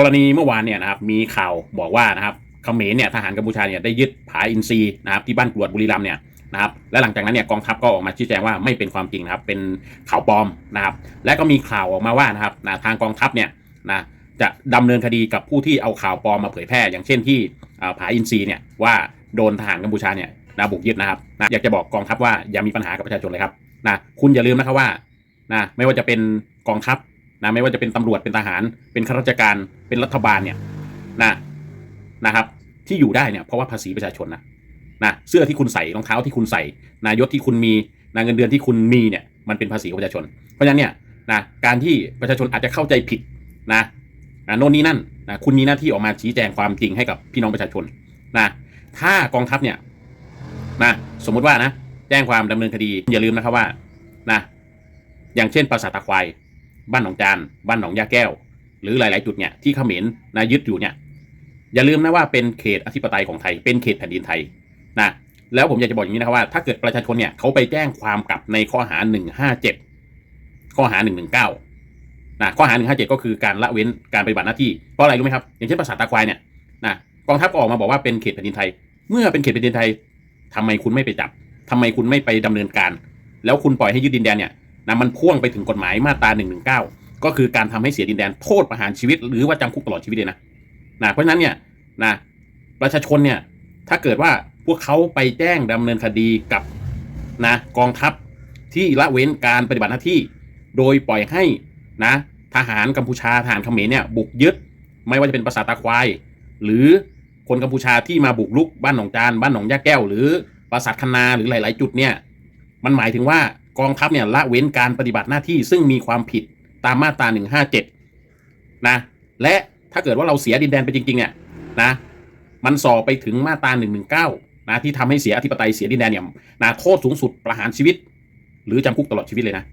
กรณีเมื่อวานเนี่ยนะครับมีข่าวบอกว่านะครับเขมรเนี่ยทหารกัมพูชาเนี่ยได้ยึดผาอินทรีนะครับที่บ้านกรวดบุรีรัมย์เนี่ยนะครับและหลังจากนั้นเนี่ยกองทัพก็ออกมาชี้แจงว่าไม่เป็นความจริงนะครับเป็นข่าวปลอมนะครับและก็มีข่าวออกมาว่านะครับนะทางกองทัพเนี่ยนะจะดำเนินคดีกับผู้ที่เอาข่าวปลอมมาเผยแพร่ อย่างเช่นที่ผาอินทรีเนี่ยว่าโดนทหารกัมพูชาเนี่ยนะบุกยึดนะครับนะอยากจะบอกกองทัพว่าอย่ามีปัญหากับประชาชนเลยครับนะคุณอย่าลืมนะครับว่านะไม่ว่าจะเป็นกองทัพ นะไม่ว่าจะเป็นตำรวจเป็นทหาร เป็นข้าราชการเป็นรัฐบาลเนี่ยนะนะครับ ที่อยู่ได้เนี่ยเพราะว่าภาษีประชาชนนะนะเสื้อที่คุณใส่รองเท้าที่คุณใส่นายศที่คุณมีนะเงินเดือนที่คุณมีเนี่ยมันเป็นภาษีของประชาชน เพราะฉะนั้นเนี่ยนะการที่ประชาชนอาจจะเข้าใจผิดนะนะโน่นนี่นั่นนะคุณมีหน้าที่ออกมาชี้แจงความจริงให้กับพี่น้องประชาชนนะถ้ากองทัพเนี่ยนะสมมุติว่านะแจ้งความดำเนินคดีอย่าลืมนะครับว่านะอย่างเช่นปราสาทตาควาย บ้านหนองจาน บ้านหนองยาแก้ว หรือหลาย ๆ จุดเนี่ยที่เขมรนะยึดอยู่เนี่ยอย่าลืมนะว่าเป็นเขตอธิปไตยของไทย เป็นเขตแผ่นดินไทยนะแล้วผมอยากจะบอกอย่างนี้นะครับว่าถ้าเกิดประชาชนเนี่ยเขาไปแจ้งความกลับในข้อหา 157 ข้อหา 119นะข้อหา 157 ก็คือการละเว้นการปฏิบัติหน้าที่เพราะอะไรรู้ไหมครับ อย่างเช่นปราสาทตาควายเนี่ยนะกองทัพก็ออกมาบอกว่าเป็นเขตแผ่นดินไทย เมื่อเป็นเขตแผ่นดินไทยทำไมคุณไม่ไปจับทำไมคุณไม่ไปดำเนินการ แล้วคุณปล่อยให้ยึดดินแดนเนี่ย นะมันพ่วงไปถึงกฎหมายมาตรา119ก็คือการทำให้เสียดินแดนโทษประหารชีวิต หรือว่าจำคุกตลอดชีวิตเลยนะนะเพราะฉะนั้นเนี่ยนะประชาชนเนี่ยถ้าเกิดว่าพวกเขาไปแจ้งดำเนินคดีกับนะกองทัพที่ละเว้นการปฏิบัติหน้าที่ โดยปล่อยให้นะทหารกัมพูชาทหารเขมรเนี่ยบุกยึด ไม่ว่าจะเป็นปราสาตาควาย หรือคนกัมพูชาที่มาบุกรุกบ้านหนองจานบ้านหนองยาแก้ว หรือปราสาทคนาหรือหลาย ๆ จุดเนี่ยมันหมายถึงว่า กองทัพเนี่ยละเว้นการปฏิบัติหน้าที่ซึ่งมีความผิดตามมาตรา 157 นะ และถ้าเกิดว่าเราเสียดินแดนไปจริงๆ เนี่ยนะ มันส่อไปถึงมาตรา 119 นะที่ทำให้เสียอธิปไตยเสียดินแดนเนี่ยนะโทษสูงสุดประหารชีวิต หรือจำคุกตลอดชีวิตเลยนะ